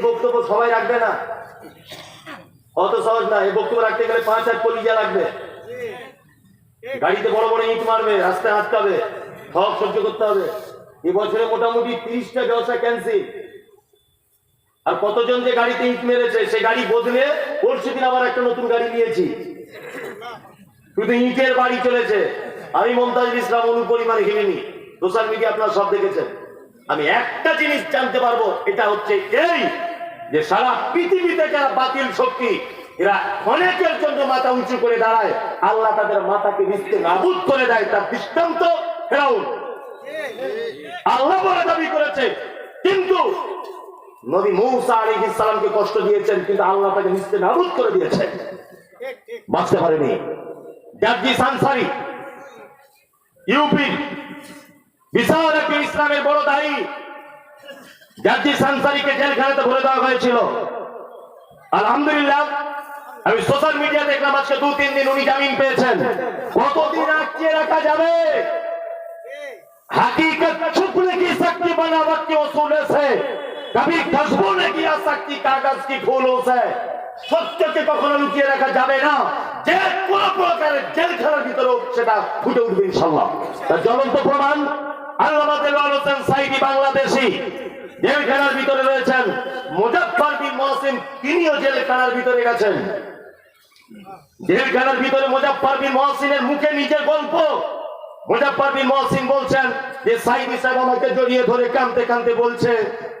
এই বক্তব্য সবাই রাখবে না? অত সহজ না, এই বক্তব্য রাখতে গেলে পাঁচ হাত কলিজা লাগবে। গাড়িতে বড় বড় ইট মারবে, রাস্তায় আটকাবে সব সহ্য করতে হবে। এবছরে মোটামুটি তিরিশটা জলসা ক্যান্সেল আর কতজন যে গাড়িতে ইট মেরেছে, সে গাড়ি বদলে পরশু দিন আবার একটা নতুন গাড়ি নিয়েছি। শুধু ইটের বাড়ি চলেছে। আমি মমতাজ ইসলাম অনুপরিমাণে ঘিরিনি সোশ্যাল মিডিয়া আপনারা সব দেখেছেন। আমি একটা জিনিস জানতে পারব, এটা হচ্ছে এই যে সারা পৃথিবীতে যারা বাতিল শক্তি, এরা অনেকের জন্য মাথা উঁচু করে দাঁড়ায়। আল্লাহ তাদের মাথাকে নিচে নাবুদ করে দেয়, তার দৃষ্টান্ত ফেরাউন। আল্লাহ বলে দাবি করেছে, কিন্তু নবী মৌসা আলাইহিস সালামকে কষ্ট দিয়েছেন, কিন্তু আল্লাহ তাকে নিচে নাবুদ করে দিয়েছেন বাঁচতে পারেনি। ইউপি বিশাল একটি ইসলামের বড় দায়ী জাজি সানসারিকে জেলখানাতে ভরে দেওয়া হয়েছিল আলহামদুলিল্লাহ আমি সোশ্যাল মিডিয়া দেখলাম আজকে দু তিন দিন উনি জামিন পেয়েছেন কতদিন আটকে রাখা যাবে हकीकत छुपने की शक्ति बनावट के उसूलों से कभी खुशबू नहीं किया सकती कागज की फूलों से সত্যকে কখনো লুকিয়ে রাখা যাবে না যে কোন প্রকারের জেলখানার ভিতরেও সেটা ফুটে উঠবে ইনশাল্লাহ তার জ্বলন্ত প্রমাণ আল্লামা দেওয়াল হোসেন সাইদি বাংলাদেশি। ভিতরে রয়েছেন মুজাফফর মহসিন, তিনিও জেলখানার ভিতরে গেছেন। জেলখানার ভিতরে মুজাফফর বিন মুখে নিজের গল্প। মুজাফফর বিন মহসিন বলছেন যে, সাইদি সাহেব আমাকে জড়িয়ে ধরে কাঁদতে কাঁদতে বলছে,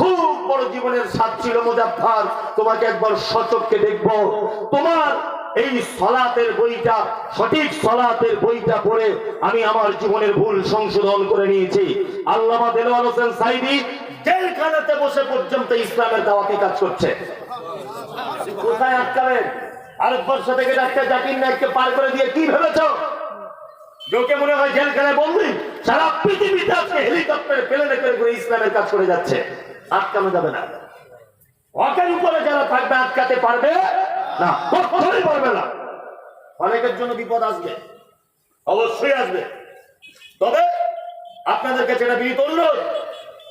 খুব বড় জীবনের স্বাদ ছিল মুজাফফর, তোমাকে একবার সচককে দেখব। তোমার এই সলাতের বইটা, সঠিক সলাতের বইটা পড়ে আমি আমার জীবনের ভুল সংশোধন করে নিয়েছি। আল্লামা দেলোয়ার হোসেন সাইদি জেলখানাতে বসে পর্যন্ত ইসলামের দাওয়াতি কাজ করছে। কোথায় আটকাবেন ভারতবর্ষ থেকে ডাক্তার জাকির নায়ককে পার করে দিয়ে কি ভেবেছো? লোকে মনে হয় জেলখানায় বন্দি। সারা পৃথিবীতে আজকে হেলিকপ্টারে প্লেনে করে করে ইসলামের কাজ করে যাচ্ছে। আটকানো যাবে না। হকের উপরে যারা থাকবে আটকাতে পারবে। না কখনোই পারবে না। অনেকের জন্য বিপদ আসবে। অবশ্যই আসবে। তবে আপনাদের কাছে এটা বিনীত অনুরোধ,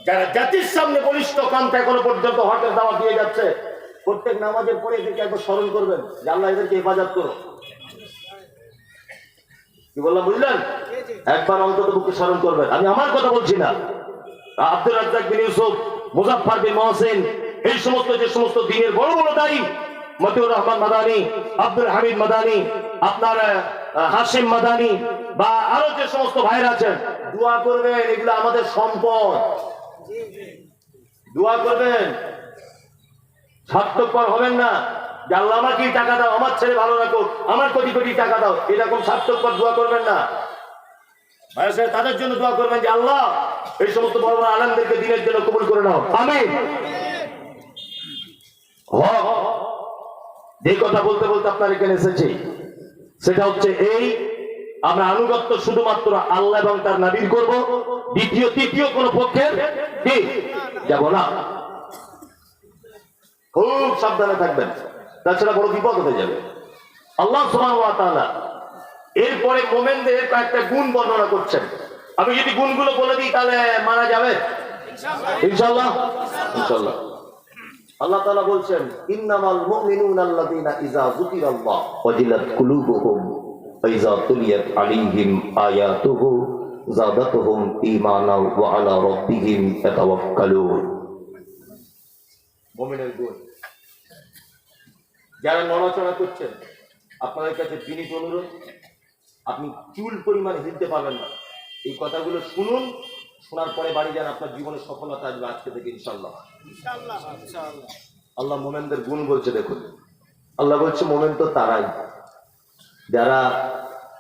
যারা জাতির সামনে বলিষ্ঠ কান্তা এখনও পর্যন্ত হকের দাওয়া দিয়ে যাচ্ছে, প্রত্যেক নামাজের পরে এদেরকে একবার স্মরণ করবেন যে আল্লাহ এদেরকে হেফাজত করো কি বললাম, বুঝলেন? একবার অন্তত বুকে স্মরণ করবেন। আমি আমার কথা বলছি না। আব্দুল রাজ্জাক বিন ইউসুফ, মুজাফফর বিন মহসিন, এই সমস্ত যে সমস্ত দিনের বড় বড় দায়ী মতিউর রহমান মাদানি, আব্দুল হামিদ মাদানি, আপনার হাসিম মাদানি বা আরও যে সমস্ত ভাইরা আছেন, দোয়া করবেন, এগুলো আমাদের সম্পদ। দোয়া করবেন। স্বার্থপর হবেন না। যে আল্লাহ আমাকে টাকা দাও, আমার ছেলে ভালো রাখো আমার কোটি কোটি টাকা দাও, এরকম স্বার্থপর দোয়া করবেন না। ভাইয়া তাদের জন্য দোয়া করবেন যে আল্লাহ, এই সমস্ত বড় বড় আনন্দেরকে দিনের জন্য কবুল করে নাও। আমি যে কথা বলতে বলতে আপনার এখানে এসেছি, সেটা হচ্ছে এই, আমরা আনুগত্য শুধুমাত্র আল্লাহ এবং তার নাবির করব, দ্বিতীয়, তৃতীয় কোন পক্ষের যাব না। খুব সাবধানে থাকবেন, তাছাড়া বড় বিপদ হয়ে যাবে। আল্লাহ তাআলা এরপরে মোমেনদের কয়েকটা গুণ বর্ণনা করছেন। আমি যদি গুণগুলো বলে দিই, তাহলে মারা যাবে? ইনশাআল্লাহ। ইনশাআল্লাহ। আল্লাহ তাআলা বলছেন, ইন্নামাল মুমিনুনা ইযা যুকিরাল্লাহ ওয়াজিলাত কুলুবুহুম তুলিয়াত আলাইহিম আয়াতুহু যাদাতুহুম ঈমানা ওয়া আলা রাব্বিহিম মুমিনের গুণ। যারা নড়াচড়া করছেন, আপনাদের কাছে বিনীত অনুরোধ, আপনি চুল পরিমাণ হিলতে পারবেন না। এই কথাগুলো শুনুন, শোনার পরে বাড়ি যান, আপনার জীবনে সফলতা আসবে আজকে থেকে ইনশাল্লাহ আল্লাহ মোমেনদের গুণ বলছে, দেখুন। আল্লাহ বলছে, মোমেন তো তারাই। যারা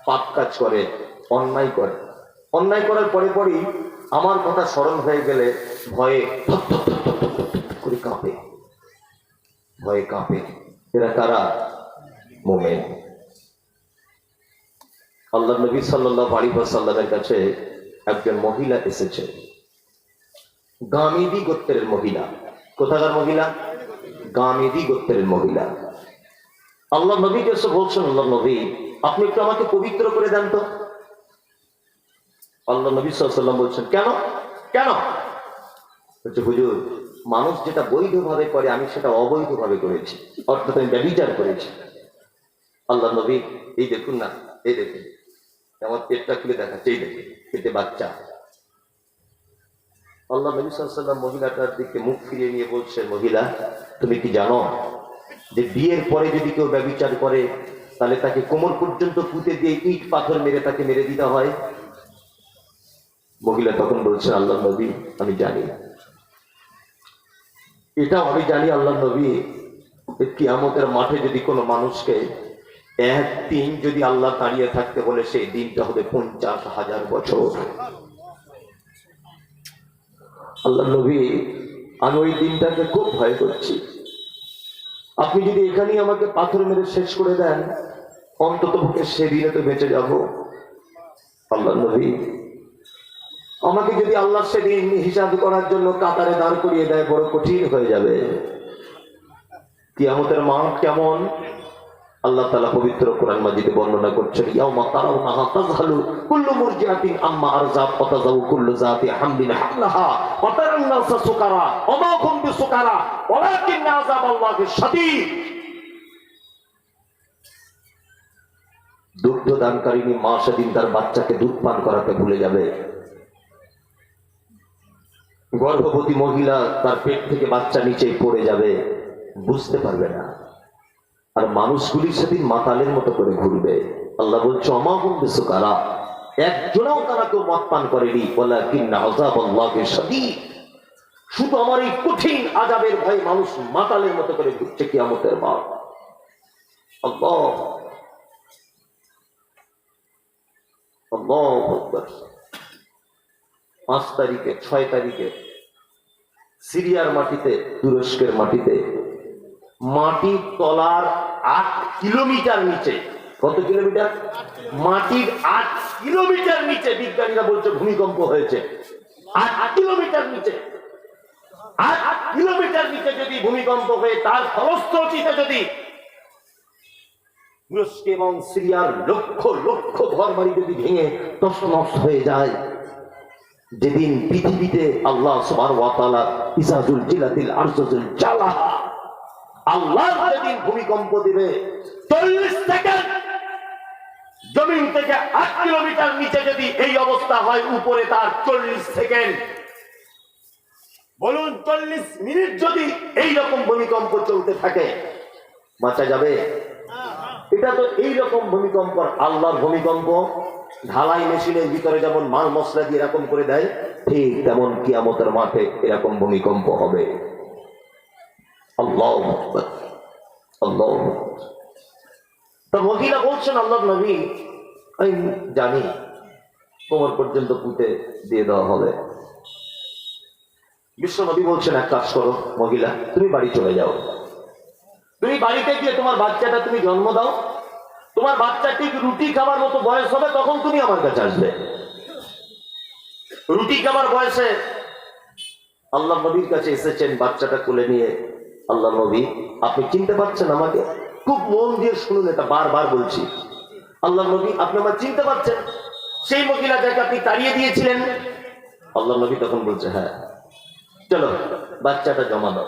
পাপ কাজ করে, অন্যায় করে। অন্যায় করার পরে পরেই আমার কথা স্মরণ হয়ে গেলে ভয়ে করে কাঁপে। ভয়ে কাঁপে। এরা কারা? মোমেন। আল্লাহ নবী সাল্লাহ আলী সাল্লামের কাছে একজন মহিলা এসেছে। গামিদি গোত্রের মহিলা। কোথাকার মহিলা? গামিদি গোত্রের মহিলা। আল্লাহ নবীকে এসে বলছেন, আল্লাহ নবী, আপনি একটু আমাকে পবিত্র করে দেন তো। আল্লাহ নবী সাল্লাম বলছেন, কেন? কেন? বলছে, হুজুর, মানুষ যেটা বৈধভাবে করে, আমি সেটা অবৈধভাবে করেছি। অর্থাৎ আমি ব্যবিচার করেছি। আল্লাহ নবী, এই দেখুন না, এই দেখুন। আমার পেটটা খুলে দেখাচ্ছে, এই দেখুন, পেটে বাচ্চা। আল্লাহ নবী মহিলাটার দিকে মুখ ফিরিয়ে নিয়ে বলছে মহিলা, তুমি কি জানো যে বিয়ের পরে যদি কেউ ব্যবচার করে, তাহলে তাকে কোমর পর্যন্ত পুঁতে দিয়ে ইট পাথর মেরে তাকে মেরে দিতে হয়? মহিলা তখন বলছে, আল্লাহ নবী, আমি জানি। এটাও আমি জানি, আল্লাহ নবী, যে কিয়ামতের মাঠে যদি কোনো মানুষকে একদিন যদি আল্লাহ দাঁড়িয়ে থাকতে বলে, সেই দিনটা হবে পঞ্চাশ হাজার বছর। আল্লাহ নবী, আমি ওই দিনটাকে খুব ভয় করছি। আপনি যদি এখানেই আমাকে পাথর মেরে শেষ করে দেন, অন্তত সেদিনে তো বেঁচে যাব। আল্লাহ নবী, আমাকে যদি আল্লাহ সেদিন হিসাব করার জন্য কাতারে দাঁড় করিয়ে দেয়, বড় কঠিন হয়ে যাবে। কিয়ামতের মাঠ কেমন? আল্লাহ তাআলা পবিত্র কোরআন মাজিদে বর্ণনা করছেন, ইয়াউমা কুল্লু মুরজিআতিন আম্মা কুল্লু যাতি হামলাহা, ওয়া সুকারা, ওয়া মা হুম বিসুকারা ওয়ালাকিন শাদীদ. দুগ্ধ দানকারিনী মা সেদিন তার বাচ্চাকে দুধ পান করাতে ভুলে যাবে। গর্ভবতী মহিলা তার পেট থেকে বাচ্চা নিচে পড়ে যাবে, বুঝতে পারবে না। আর মানুষগুলি সেদিন মাতালের মতো করে ঘুরবে। আল্লাহ বলছে অমাহুম বিসুকারা। একজনও তারা কেউ মদ পান করেনি। শুধু আমার এই কঠিন আজাবের ভয় মানুষ মাতালের মতো করে ঘুরছে মা আল্লাহ। আল্লাহু আকবার। পাঁচ তারিখে, ছয় তারিখে সিরিয়ার মাটিতে, তুরস্কের মাটিতে মাটির তলার আট কিলোমিটার নিচে। কত কিলোমিটার? মাটির আট কিলোমিটার নিচে, বিজ্ঞানীরা বলছে ভূমিকম্প হয়েছে। আট কিলোমিটার নিচে। আট কিলোমিটার নিচে যদি ভূমিকম্প হয়ে, তার যদি তুরস্ক এবং সিরিয়ার লক্ষ লক্ষ ঘর বাড়ি যদি ভেঙে তছনছ হয়ে যায়, যেদিন পৃথিবীতে আল্লাহ সুবহানাহু ওয়া তাআলা ইসাজুল জিলাতিল আরজুল জালা আল্লাহ যেদিন ভূমিকম্প দিবে 40 সেকেন্ড জমিন থেকে 8 কিলোমিটার নিচে যদি এই অবস্থা হয়, উপরে তার 40 সেকেন্ড। বলুন 40 মিনিট যদি এই রকম ভূমিকম্প চলতে থাকে, বাঁচা যাবে? এটা তো এই রকম ভূমিকম্প, আল্লাহর ভূমিকম্প। ঢালাই মেশিনের ভিতরে যেমন মাল মশলা দিয়ে এরকম করে দেয়, ঠিক তেমন কিয়ামতের মাঠে এরকম ভূমিকম্প হবে। আল্লাহ আল্লাহ। তা মহিলা বলছেন, আল্লাহ নবী, আমি জানি কোমর পর্যন্ত পুঁতে দিয়ে দেওয়া হবে। বিশ্ব নবী বলছেন, এক কাজ করো মহিলা, তুমি বাড়ি চলে যাও। তুমি বাড়িতে গিয়ে তোমার বাচ্চাটা তুমি জন্ম দাও। তোমার বাচ্চা ঠিক রুটি খাবার মতো বয়স হবে, তখন তুমি আমার কাছে আসবে। রুটি খাবার বয়সে আল্লাহ নবীর কাছে এসেছেন, বাচ্চাটা কোলে নিয়ে আল্লাহ নবী, আপনি চিনতে পারছেন আমাকে? খুব মন দিয়ে শুনুন এটা, বারবার বলছি। আল্লাহ নবী, আপনি আমার চিনতে পারছেন? সেই মহিলা যাকে আপনি তাড়িয়ে দিয়েছিলেন? আল্লাহ নবী তখন বলছে হ্যাঁ। চলো, বাচ্চাটা জমা দাও।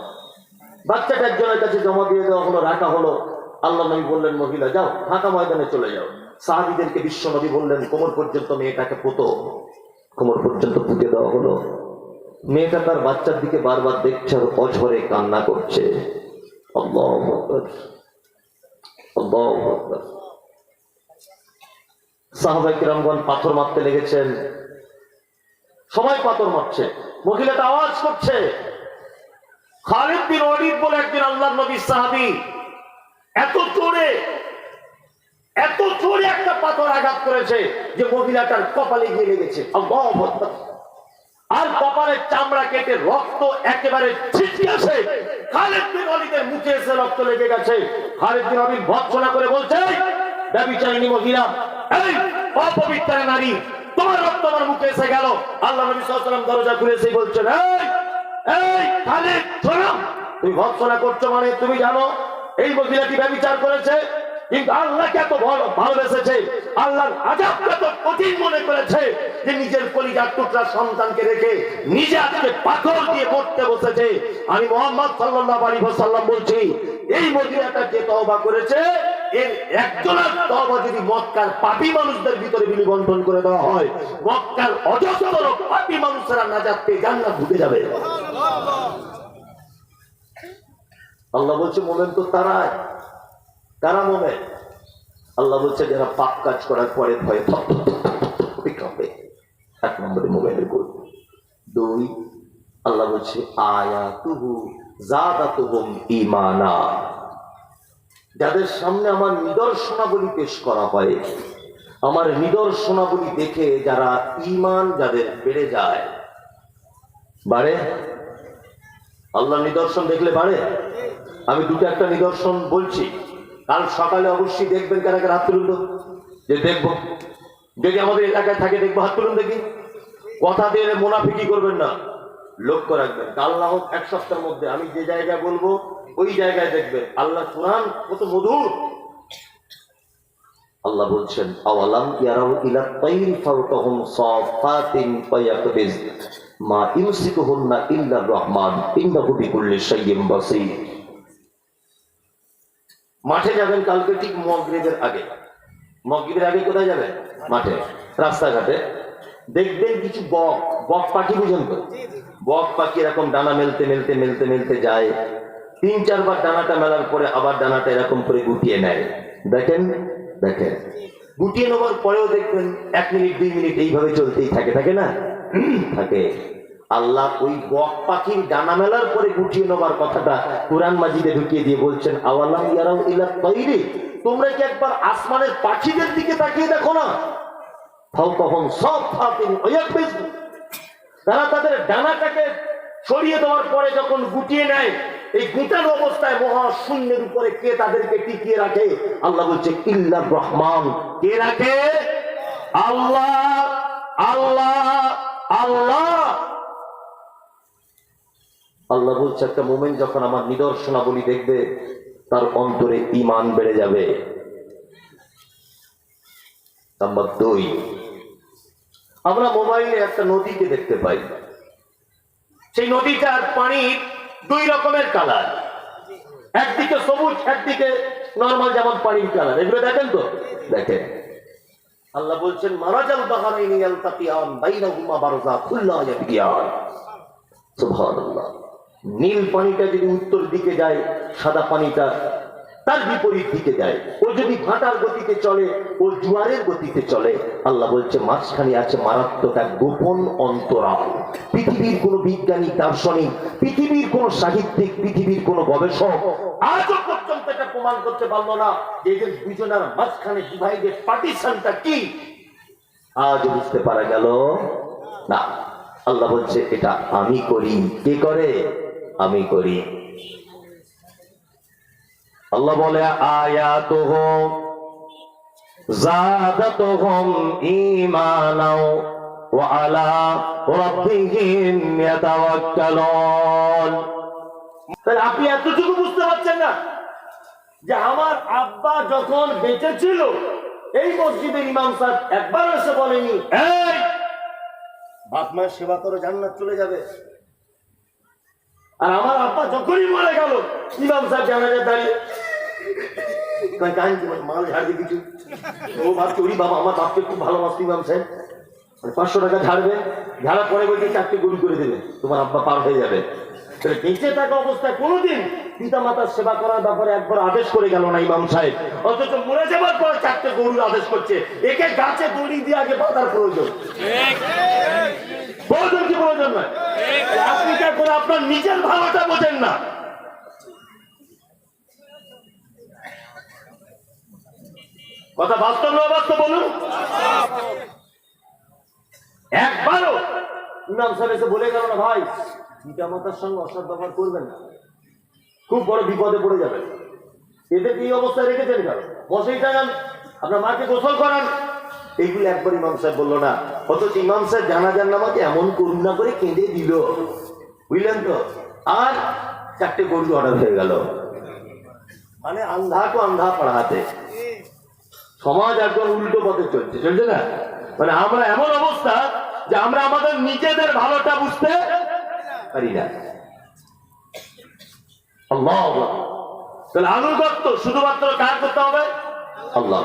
বাচ্চাটা একজনের কাছে জমা দিয়ে দেওয়া হলো, রাখা হলো। আল্লাহ নবী বললেন, মহিলা, যাও ফাঁকা ময়দানে চলে যাও। সাহাবিদেরকে বিশ্ব নবী বললেন, কোমর পর্যন্ত মেয়েটাকে পুতো। কোমর পর্যন্ত পুঁতে দেওয়া হলো। মেয়েটা তার বাচ্চার দিকে বারবার দেখছে আর অঝরে কান্না করছে। পাথর মারতে লেগেছেন। সবাই পাথর মারছে। মহিলাটা আওয়াজ করছে। খালিদ বিন ওয়ালিদ বলে একদিন আল্লাহ নবী সাহাবী, এত জোরে এত জোরে একটা পাথর আঘাত করেছে যে মহিলাটার কপালে গিয়ে লেগেছে। আল্লাহু। আর কপালের চামড়া কেটে রক্ত একেবারে ছিটকে আসে। খালিদ বিন ওয়ালিদের মুখে এসে রক্ত লেগে গেছে। খালিদ বিন ওয়ালিদ ভৎসনা করে বলছে ব্যভিচারিণী মহিলা, এই অপবিত্র নারী, তোমার রক্ত আমার মুখে এসে গেল। আল্লাহ নবী আলাইহি দরজা খুলে এসে বলছেন, এই এই খালিদ, শোনো, তুমি ভৎসনা করছ মানে তুমি জানো, এই মহিলাটি ব্যভিচার করেছে, কিন্তু আল্লাহকে এত ভালো- ভালোবেসেছে, আল্লাহর আজাবকে এত কঠিন মনে করেছে যে নিজের কলিজার টুকরা সন্তানকে রেখে নিজে আজকে পাথর দিয়ে মরতে বসেছে। আমি মোহাম্মদ সাল্লাল্লাহু আলাইহি ওয়াসাল্লাম বলছি, এই মদিনাটা যে তওবা করেছে আল্লাহ বলছে, মোমেন তো তারাই। কারা মোমেন। আল্লাহ বলছে, যারা পাপ কাজ করার পরে ভয়ে থপ থপ থপ থপ করে কাঁপে এক নম্বরে মোবাইলের গুণ দুই, আল্লাহ বলছে, আয়াতুহু জাদাতুহুম ঈমানা। যাদের সামনে আমার নিদর্শনাবলী পেশ করা হয়, আমার নিদর্শনাবলী দেখে যারা ঈমান যাদের বেড়ে যায়, বাড়ে? আল্লাহ নিদর্শন দেখলে বাড়ে? আমি দুটো একটা নিদর্শন বলছি। কাল সকালে অবশ্যই দেখবেন কারা হাত যে দেখব। যদি আমাদের এলাকায় থাকে, দেখব, হাত তুলুন দেখি। কথা দিয়ে মোনাফিকি করবেন না? লক্ষ্য রাখবেন। হোক, এক সপ্তাহের মধ্যে আমি যে জায়গায় বলব, ওই জায়গায় দেখবেন আল্লাহ কোরআন কত মধুর। আল্লাহ বলছেন মাঠে যাবেন কালকে ঠিক মগরিবের আগে। মগরিবের আগে কোথায় যাবে? মাঠে রাস্তাঘাটে। দেখবেন কিছু বক বক পাখি বুঝেন তো। বক পাখি এরকম ডানা মেলতে মেলতে মেলতে মেলতে যায়। তিন চারবার ডানাটা মেলার পরে আবার ডানাটা এরকম করে গুটিয়ে নেয়। দেখেন? দেখেন। গুটিয়ে নেওয়ার পরেও দেখবেন এক মিনিট দুই মিনিট এইভাবে চলতেই থাকে থাকে না? থাকে। আল্লাহ ওই বক পাখির ডানা মেলার পরে গুটিয়ে নেওয়ার কথাটা কোরআন মাজিদে ঢুকিয়ে দিয়ে বলছেন আওয়ালাম ইয়ারাও ইলা তৈরি? তোমরা কি একবার আসমানের পাখিদের দিকে তাকিয়ে দেখো না? তখন সব তারা তাদের ডানাটাকে সরিয়ে দেওয়ার পরে যখন গুটিয়ে নেয়, এই গুটানো অবস্থায় মহা শূন্যের উপরে কে তাদেরকে টিকিয়ে রাখে? আল্লাহ বলছে, ইল্লা রহমান। কে রাখে? আল্লাহ আল্লাহ আল্লাহ। আল্লাহ বলছে, একটা মোমেন্ট যখন আমার নিদর্শনাবলী দেখবে তার অন্তরে ইমান বেড়ে যাবে। নাম্বার দুই, আমরা মোবাইলে একটা নদীকে দেখতে পাই। সেই নদীটার পানি দুই রকমের কালার। একদিকে সবুজ, একদিকে নর্মাল যেমন পানির কালার। এগুলো দেখেন তো? দেখেন। আল্লাহ বলছেন, মারাজাল বাহারাইনি ইয়ালতাকিয়ান বাইনাহুমা বারযাখুল লা ইয়াবগিয়ান। সুবহানাল্লাহ। নীল পানিটা যদি উত্তর দিকে যায়, সাদা পানিটা তার বিপরীত দিকে যায়। ও যদি ভাটার গতিতে চলে, ও জোয়ারের গতিতে চলে। আল্লাহ বলছে, মাঝখানে আছে মারাত্মক এক গোপন অন্তরাল। পৃথিবীর কোন বিজ্ঞানী, দার্শনিক, পৃথিবীর কোন সাহিত্যিক, পৃথিবীর কোন গবেষক আজও পর্যন্ত এটা প্রমাণ করতে পারল না যে এদের দুজনের মাঝখানে ডিভাইডেড পার্টিশনটা কি। আজ বুঝতে পারা গেল? না। আল্লাহ বলছে, এটা আমি করি। কে করে? আমি করি। আল্লাহ বলে তাহলে আপনি এতটুকু বুঝতে পারছেন না যে আমার আব্বা যখন বেঁচে ছিল এই মসজিদের ইমাম সাহেব একবার এসে বলেনি বাপ সেবা করে, জান্নাত চলে যাবে। আর আমার আব্বা যখনই মরে গেল, ইমাম সাহেব জানাজা দাঁড়িয়ে কিছু মানে পাঁচশো টাকা পরে বলছে, চারটে করে দেবে, তোমার আব্বা পার হয়ে যাবে। কোনোদিন পিতা মাতার সেবা করার ব্যাপারে একবার আদেশ করে গেল না ইমাম সাহেব। অথচ মরে যাবার পর চারটে গরুর আদেশ করছে। একে গাছে দড়ি দিয়ে আগে বাঁধার প্রয়োজন। প্রয়োজন কি প্রয়োজন নয় আপনি কি করে আপনার নিজের ভালোটা বোঝেন না। কথা বাস্তব না বাস্তব বলুন? একবারও ইমাম সাহেব এসে বলে গেল না, ভাই পিতা মাতার সঙ্গে অসৎ ব্যবহার করবেন না। খুব বড় বিপদে পড়ে যাবেন। এদেরকে এই অবস্থায় রেখেছেন কেন? বসেই থাকেন, আপনার মাকে গোসল করান। এইগুলো একবার ইমাম সাহেব বলল না। অথচ ইমাম সাহেব জানাজার নামাকে এমন করুণা করে কেঁদে দিল। বুঝলেন তো? আর চারটে গরু অর্ডার হয়ে গেল। মানে আন্ধা তো আন্ধা পড়াতে সমাজ একদম উল্টো পথে চলছে চলছে না? মানে আমরা এমন অবস্থা যে আমরা আমাদের নিজেদের ভালোটা বুঝতে পারি না। আল্লাহ তাহলে আনুগত্য শুধুমাত্র কার করতে হবে? আল্লাহ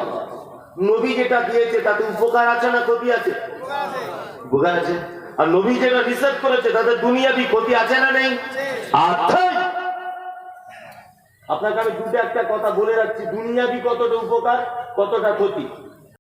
নবী যেটা দিয়েছে, তাতে উপকার আছে না ক্ষতি আছে? উপকার আছে। আর নবী যেটা রিসার্চ করেছে, তাতে দুনিয়াবি ক্ষতি আছে না নেই? আপনাকে আমি দুটো একটা কথা বলে রাখছি। দুনিয়াবি কতটা উপকার, কতটা ক্ষতি?